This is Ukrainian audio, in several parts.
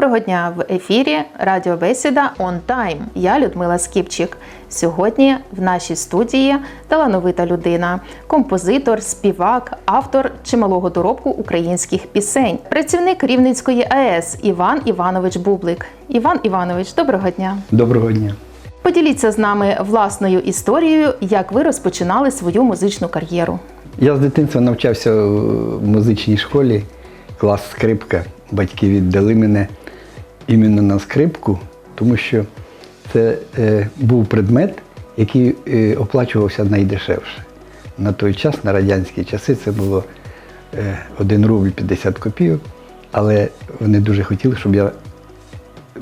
Доброго дня в ефірі Радіобесіда On Time. Я Людмила Скіпчик. Сьогодні в нашій студії талановита людина, композитор, співак, автор чималого доробку українських пісень, працівник Рівненської АЕС Іван Іванович Бублик. Іван Іванович, доброго дня. Доброго дня. Поділіться з нами власною історією, як ви розпочинали свою музичну кар'єру. Я з дитинства навчався в музичній школі, клас скрипка. Батьки віддали мене іменно на скрипку, тому що це е, був предмет, який е, оплачувався найдешевше. На той час, на радянські часи, це було е, 1 рубль 50 копійок, але вони дуже хотіли, щоб я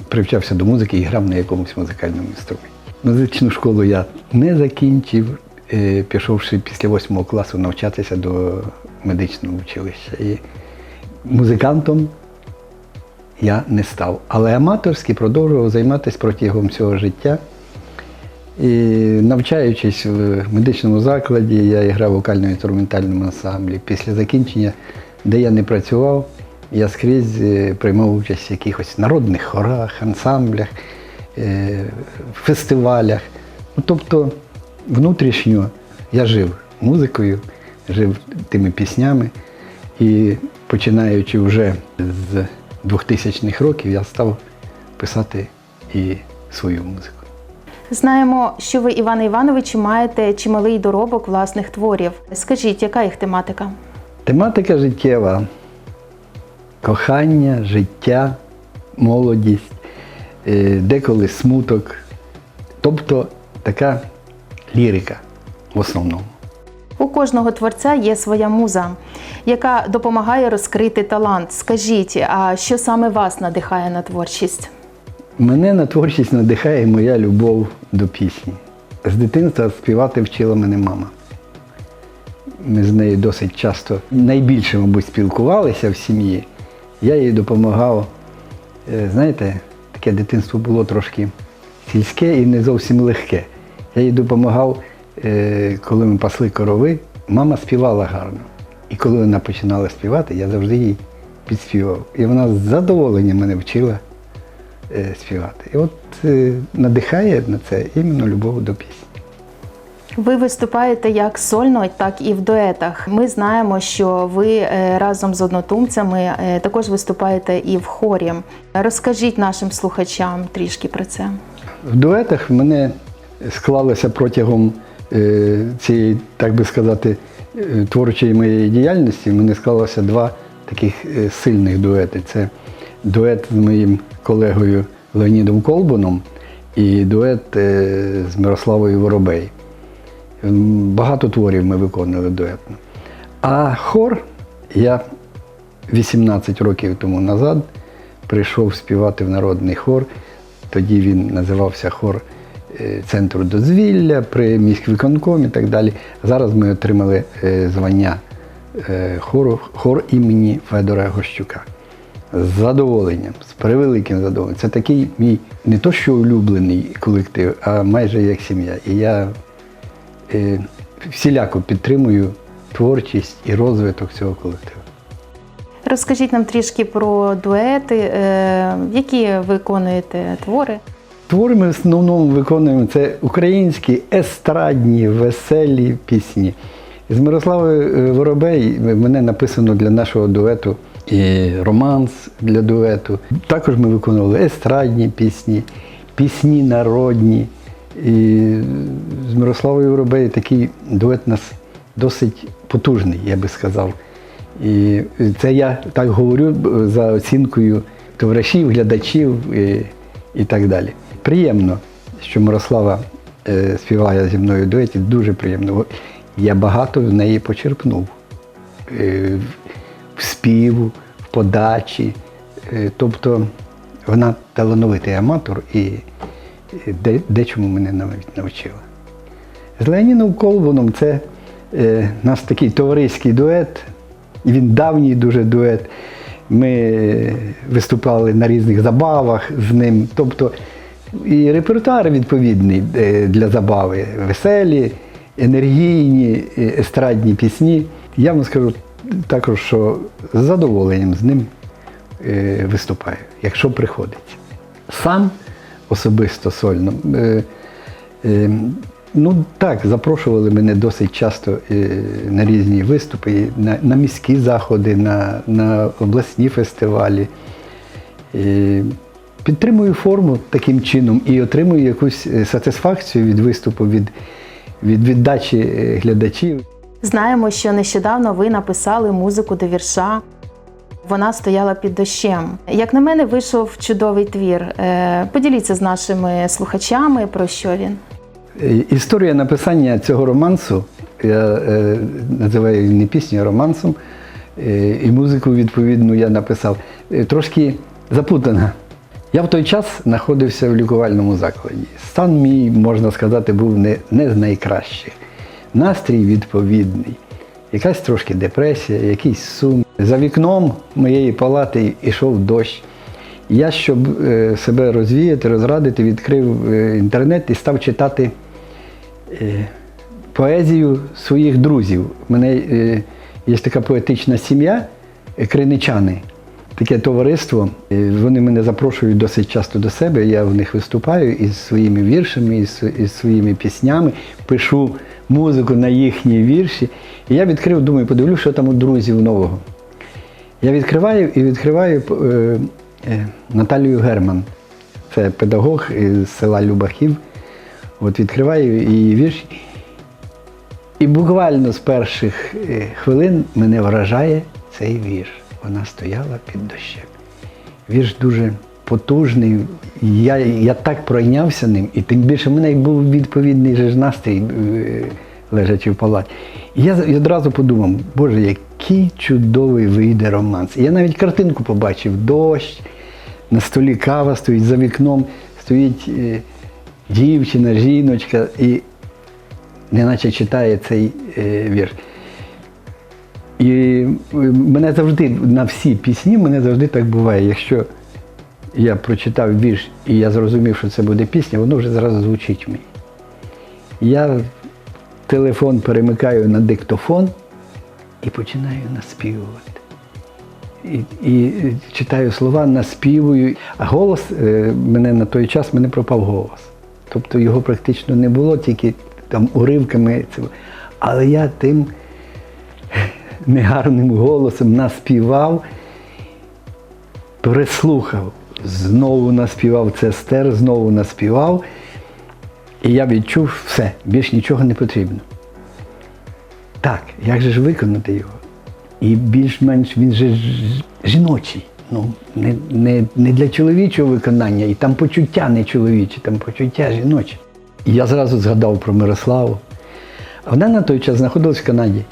привчався до музики і грав на якомусь музикальному інструменті. Музичну школу я не закінчив, е, пішовши після восьмого класу навчатися до медичного училища. І музикантом я не став. Але аматорськи продовжував займатися протягом всього життя. І навчаючись в медичному закладі, я грав в вокально-інструментальному ансамблі. Після закінчення, де я не працював, я скрізь е, приймав участь в якихось народних хорах, ансамблях, е, фестивалях. Ну, тобто внутрішньо я жив музикою, жив тими піснями. І починаючи вже з 2000-х років, я став писати і свою музику. Знаємо, що ви, Іване Івановичу, маєте чималий доробок власних творів. Скажіть, яка їх тематика? Тематика життєва, кохання, життя, молодість, е, деколи смуток. Тобто така лірика в основному. У кожного творця є своя муза, яка допомагає розкрити талант. Скажіть, а що саме вас надихає на творчість? Мене на творчість надихає моя любов до пісні. З дитинства співати вчила мене мама. Ми з нею досить часто найбільше, мабуть, спілкувалися в сім'ї. Я їй допомагав. Е, Знаєте, таке дитинство було трошки сільське і не зовсім легке. Я їй допомагав, коли ми пасли корови, мама співала гарно. І коли вона починала співати, я завжди їй підспівав. І вона з задоволенням мене вчила е, співати. І от е, надихає на це іменно любов до пісні. Ви виступаєте як сольно, так і в дуетах. Ми знаємо, що ви е, разом з однотумцями е, також виступаєте і в хорі. Розкажіть нашим слухачам трішки про це. В дуетах в мене склалося протягом е, цієї, так би сказати, е, творчої моєї діяльності, в мене склалося два таких е, сильних дуети. Це дует з моїм колегою Леонідом Колбуном і дует е, з Мирославою Воробей. Багато творів ми виконували дуетно. А хор я 18 років тому назад прийшов співати в народний хор. Тоді він називався хор е, Центру дозвілля при міськвиконкомі і так далі. Зараз ми отримали е, звання е, хору, хор імені Федора Гощука. З задоволенням, з превеликим задоволенням. Це такий мій не то що улюблений колектив, а майже як сім'я. І я е, всіляко підтримую творчість і розвиток цього колективу. Розкажіть нам трішки про дуети, е, які виконуєте твори. Твори ми в основному виконуємо це українські естрадні, веселі пісні. З Мирославою е, Воробей мене написано для нашого дуету і романс для дуету. Також ми виконували естрадні пісні, пісні народні. І з Мирославою Воробей такий дует у нас досить потужний, я би сказав. І це я так говорю за оцінкою товаришів, глядачів і, і так далі. Приємно, що Мирослава е, співає зі мною дуеті, дуже приємно. Я багато в неї почерпнув е, в співу, в подачі. Е, тобто вона талановитий аматор і і де, дечому мене навіть навчила. З Леонідом Колбуном це наш такий товариський дует. Він давній дуже дует. Ми виступали на різних забавах з ним. Тобто і репертуар відповідний е, для забави. Веселі, енергійні, е, естрадні пісні. Я вам скажу також, що з задоволенням з ним е, виступаю, якщо приходиться. Сам особисто сольно. Ну так, запрошували мене досить часто на різні виступи, на, на міські заходи, на, на обласні фестивалі. Підтримую форму таким чином і отримую якусь е, сатисфакцію від виступу, від, від віддачі е, глядачів. Знаємо, що нещодавно ви написали музику до вірша. Вона стояла під дощем. Як на мене, вийшов чудовий твір. Е, Поділіться з нашими слухачами про що він. Історія написання цього романсу, я називаю її не пісню, а романсом, і музику відповідну я написав, трошки заплутана. Я в той час знаходився в лікувальному закладі. Стан мій, можна сказати, був не, не з найкращих. Настрій відповідний, якась трошки депресія, якийсь сум. За вікном моєї палати йшов дощ. Я, щоб е, себе розвіяти, розрадити, відкрив е, інтернет і став читати е, поезію своїх друзів. У мене є така поетична сім'я, криничани, таке товариство. Вони мене запрошують досить часто до себе. Я в них виступаю із своїми віршами, із своїми піснями, пишу музику на їхні вірші. І я відкрив, думаю, подивлюсь, що там у друзів нового. Я відкриваю і відкриваю е, е, Наталію Герман. Це педагог із села Любахів. От відкриваю її вірш. І буквально з перших е, хвилин мене вражає цей вірш. Вона стояла під дощем. Вірш дуже потужний. Я, я так пройнявся ним, і тим більше в мене був відповідний же ж настрій, е, лежачи в палаті. І я одразу подумав, Боже, який чудовий вийде романс. Я навіть картинку побачив: дощ, на столі кава стоїть за вікном, стоїть е, дівчина, жіночка, і неначе читає цей е, вірш. І е, мене завжди на всі пісні, мене завжди так буває. Якщо я прочитав вірш і я зрозумів, що це буде пісня, воно вже зразу звучить в мені. Я телефон перемикаю на диктофон і починаю наспівувати. І, і читаю слова, наспівую. А голос, е, мене на той час мене пропав голос. Тобто його практично не було, тільки там уривками. Але я тим негарним голосом наспівав, переслухав, знову наспівав це стер, знову наспівав. І я відчув все, більш нічого не потрібно. Так, як же ж виконати його? І більш-менш він же жіночий. Ну, не, не, не для чоловічого виконання, і там почуття не чоловічі, там почуття жіночі. І я зразу згадав про Мирославу. Вона на той час знаходилась в Канаді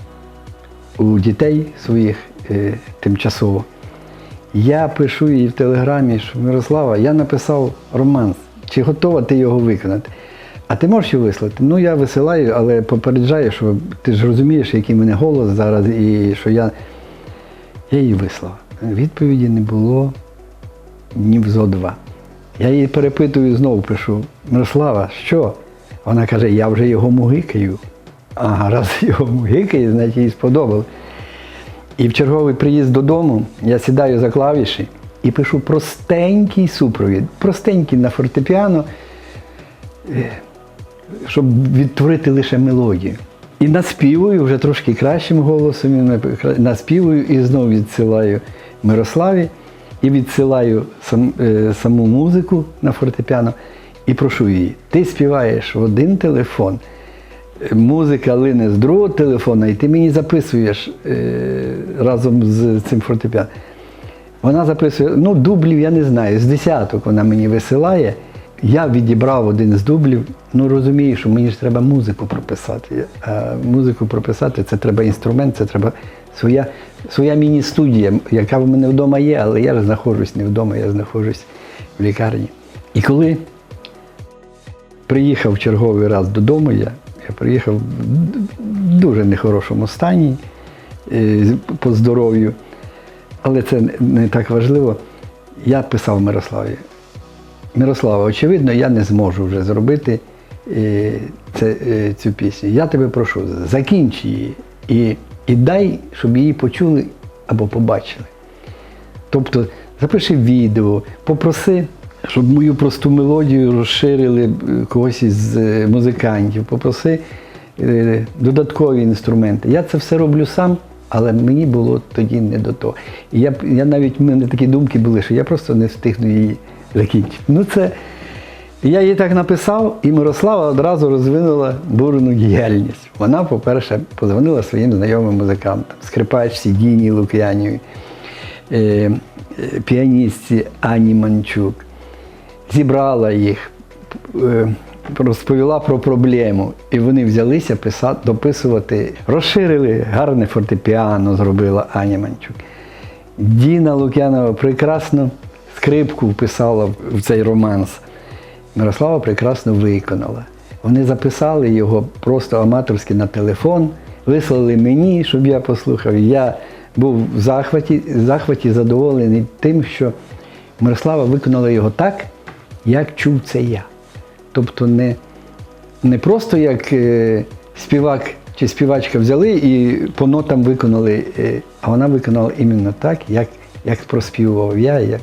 у дітей своїх е, тимчасово. Я пишу їй в телеграмі, що Мирослава, я написав романс. Чи готова ти його виконати? А ти можеш його вислати? Ну, я висилаю, але попереджаю, що ти ж розумієш, який в мене голос зараз, і що я. Я її вислав. Відповіді не було ні в зо два. Я її перепитую знову пишу: Мирослава, що? Вона каже, я вже його мугикаю. Ага, раз його мугикає, значить їй сподобалось. І в черговий приїзд додому я сідаю за клавіші і пишу простенький супровід, простенький на фортепіано, е, щоб відтворити лише мелодію. І наспівую вже трошки кращим голосом, наспівую і знову відсилаю Мирославі, і відсилаю сам, е, саму музику на фортепіано і прошу її. Ти співаєш в один телефон, музика лине з другого телефона, і ти мені записуєш е, разом з цим фортепіано. Вона записує, ну, дублів я не знаю, з десяток вона мені висилає. Я відібрав один з дублів, ну розумію, що мені ж треба музику прописати. А музику прописати це треба інструмент, це треба своя, своя міні-студія, яка в мене вдома є, але я ж знаходжусь не вдома, я знаходжусь в лікарні. І коли приїхав черговий раз додому, я, я приїхав в дуже нехорошому стані е, по здоров'ю. Але це не- не так важливо. Я писав Мирославі. Мирослава, очевидно, я не зможу вже зробити е, це, е, цю пісню. Я тебе прошу, закінч її і, і дай, щоб її почули або побачили. Тобто запиши відео, попроси, щоб мою просту мелодію розширили е, когось із е, музикантів, попроси е, додаткові інструменти. Я це все роблю сам, але мені було тоді не до того. І я, я навіть в мене такі думки були, що я просто не встигну її закінчити. Ну це я їй так написав, і Мирослава одразу розвинула бурну діяльність. Вона, по-перше, подзвонила своїм знайомим музикантам, скрипачці Діні Лук'янівій, е, піаністці Ані Манчук. Зібрала їх, е, розповіла про проблему. І вони взялися писати, дописувати, розширили гарне фортепіано, зробила Аня Манчук. Діна Лук'янова прекрасно скрипку вписала в цей романс. Мирослава прекрасно виконала. Вони записали його просто аматорськи на телефон, вислали мені, щоб я послухав. Я був в захваті, в захваті задоволений тим, що Мирослава виконала його так, як чув це я. Тобто не, не просто як е, співак чи співачка взяли і по нотам виконали, е, а вона виконала іменно так, як, як проспівував я. Як...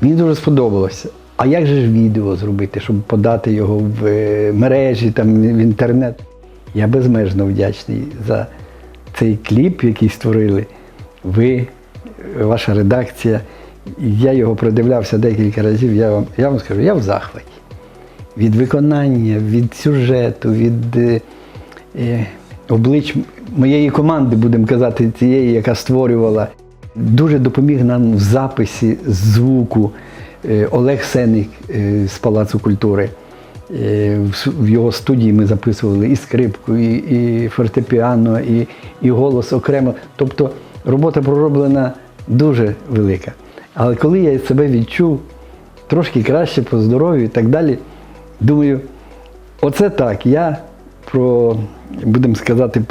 Мені дуже сподобалося. А як же ж відео зробити, щоб подати його в е, мережі, там, в інтернет? Я безмежно вдячний за цей кліп, який створили. Ви, ваша редакція. Я його продивлявся декілька разів. Я вам, я вам скажу, я в захваті. Від виконання, від сюжету, від е, е, облич моєї команди, будемо казати, цієї, яка створювала. Дуже допоміг нам в записі звуку е, Олег Сеник е, з Палацу культури. Е, в В його студії ми записували і скрипку, і, і фортепіано, і, і голос окремо. Тобто робота пророблена дуже велика. Але коли я себе відчув трошки краще по здоров'ю і так далі, думаю, оце так. Я про, будемо сказати,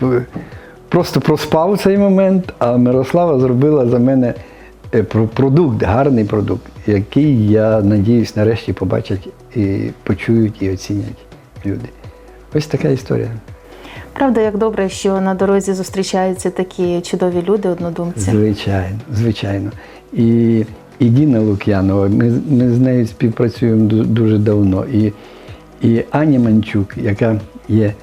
просто проспав цей момент, а Мирослава зробила за мене е, продукт, гарний продукт, який, я надіюсь, нарешті побачать і почують і оцінять люди. Ось така історія. Правда, як добре, що на дорозі зустрічаються такі чудові люди, однодумці. Звичайно, звичайно. І, і Діна Лук'янова, ми, ми з нею співпрацюємо дуже давно. І, і Аня Манчук, яка є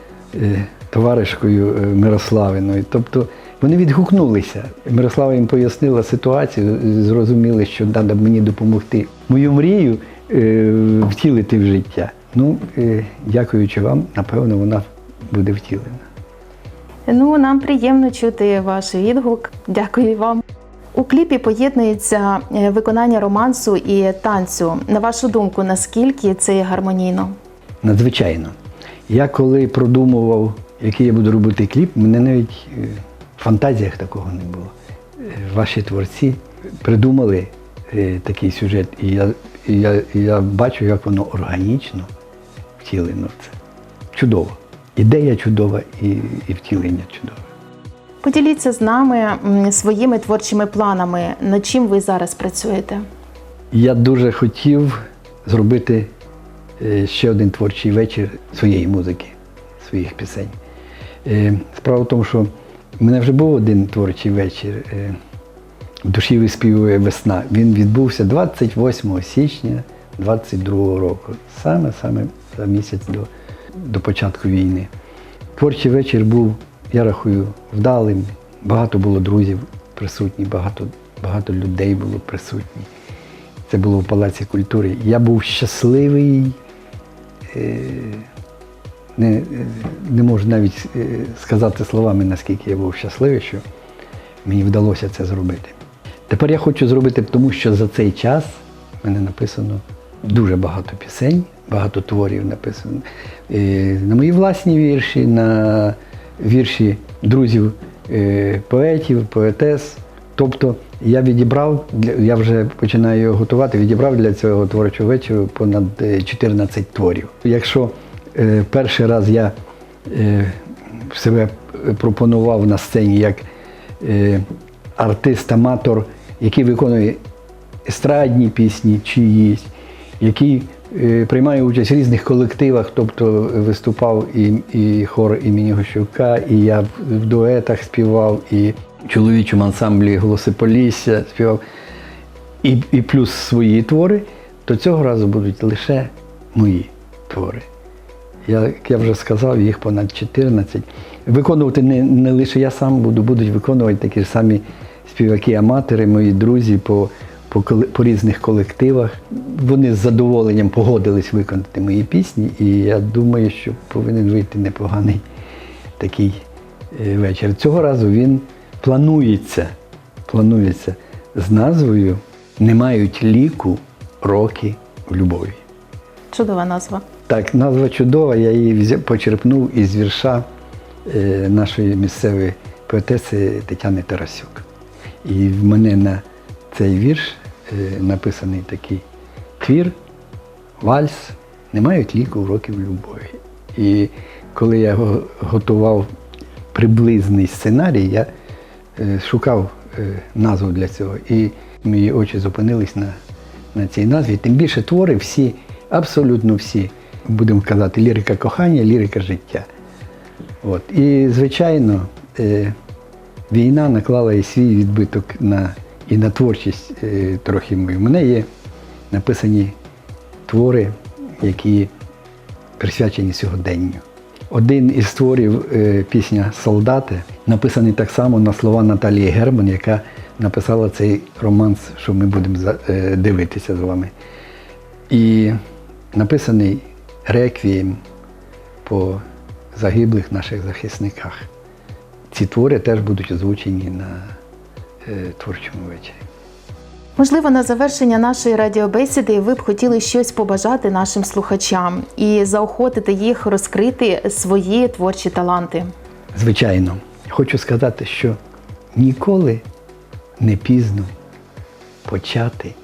е, товаришкою е, Мирославиною. Тобто вони відгукнулися. Мирослава їм пояснила ситуацію, зрозуміли, що треба мені допомогти мою мрію е, втілити в життя. Ну, е, дякуючи вам, напевно, вона буде втілена. Ну, нам приємно чути ваш відгук. Дякую вам. У кліпі поєднується е, виконання романсу і танцю. На вашу думку, наскільки це є гармонійно? Надзвичайно. Я коли продумував, який я буду робити кліп, мене навіть е, в фантазіях такого не було. Е, Ваші творці придумали такий сюжет, і я, і я, і я бачу, як воно органічно втілено це. Чудово. Ідея чудова і, і втілення чудове. Поділіться з нами своїми творчими планами, над чим ви зараз працюєте. Я дуже хотів зробити е, ще один творчий вечір своєї музики, своїх пісень. Е, Справа в тому, що в мене вже був один творчий вечір. е, душі виспівує весна. Він відбувся 28 січня 22 року, саме саме за місяць до, до початку війни. Творчий вечір був, я рахую, вдалим. Багато було друзів присутні, багато, багато людей було присутні. Це було в Палаці культури. Я був щасливий, е, не, е, не можу навіть е, сказати словами, наскільки я був щасливий, що мені вдалося це зробити. Тепер я хочу зробити, тому що за цей час в мене написано дуже багато пісень, багато творів написано. На мої власні вірші, на вірші друзів е, поетів, поетес. Тобто я відібрав, я вже починаю його готувати, відібрав для цього творчого вечора понад е, 14 творів. Якщо е, перший раз я е, себе пропонував на сцені як е, артист-аматор, який виконує естрадні пісні чиїсь, який е, приймає участь в різних колективах, тобто виступав і, і хор імені Гощука, і я в дуетах співав, і в чоловічому ансамблі Голоси Полісся співав. і, і плюс свої твори, то цього разу будуть лише мої твори. Я, як я вже сказав, їх понад 14. Виконувати не, не лише я сам буду, будуть виконувати такі ж самі співаки-аматори, мої друзі по, по, по різних колективах. Вони з задоволенням погодились виконати мої пісні, і я думаю, що повинен вийти непоганий такий е, вечір. Цього разу він планується, планується з назвою Не мають ліку роки в любові. Чудова назва. Так, назва чудова, я її почерпнув із вірша е, нашої місцевої поетеси Тетяни Тарасюк. І в мене на цей вірш написаний такий твір, вальс, не мають ліку уроків любові. І коли я готував приблизний сценарій, я е, шукав е, назву для цього. І мої очі зупинились на, на цій назві. Тим більше твори всі, абсолютно всі, будемо казати, лірика кохання, лірика життя. От. І, звичайно, е, війна наклала і свій відбиток на, і на творчість е, трохи мою. У мене є написані твори, які присвячені сьогоденню. Один із творів е, пісня Солдати написаний так само на слова Наталії Герман, яка написала цей романс, що ми будемо е, дивитися з вами. І написаний реквієм по загиблих наших захисниках. Ці твори теж будуть озвучені на творчому вечорі. Можливо, на завершення нашої радіобесіди ви б хотіли щось побажати нашим слухачам і заохотити їх розкрити свої творчі таланти. Звичайно, хочу сказати, що ніколи не пізно почати,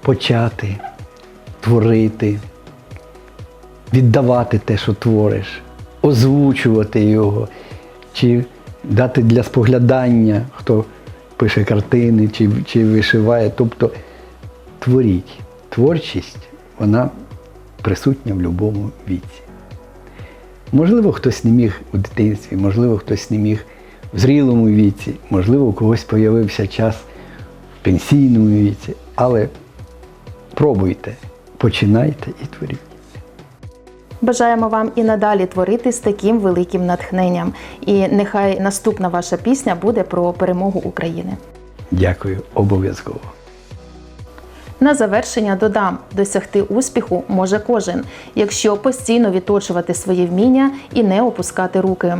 почати творити, віддавати те, що твориш, озвучувати його, чи дати для споглядання, хто пише картини, чи, чи вишиває. Тобто творіть. Творчість, вона присутня в будь-якому віці. Можливо, хтось не міг у дитинстві, можливо, хтось не міг в зрілому віці, можливо, у когось з'явився час в пенсійному віці. Але пробуйте, починайте і творіть. Бажаємо вам і надалі творити з таким великим натхненням. І нехай наступна ваша пісня буде про перемогу України. Дякую, обов'язково. На завершення додам: досягти успіху може кожен, якщо постійно відточувати свої вміння і не опускати руки.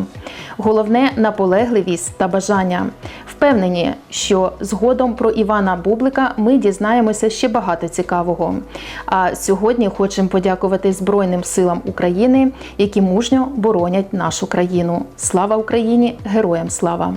Головне наполегливість та бажання. Впевнені, що згодом про Івана Бублика ми дізнаємося ще багато цікавого. А сьогодні хочемо подякувати Збройним силам України, які мужньо боронять нашу країну. Слава Україні! Героям слава!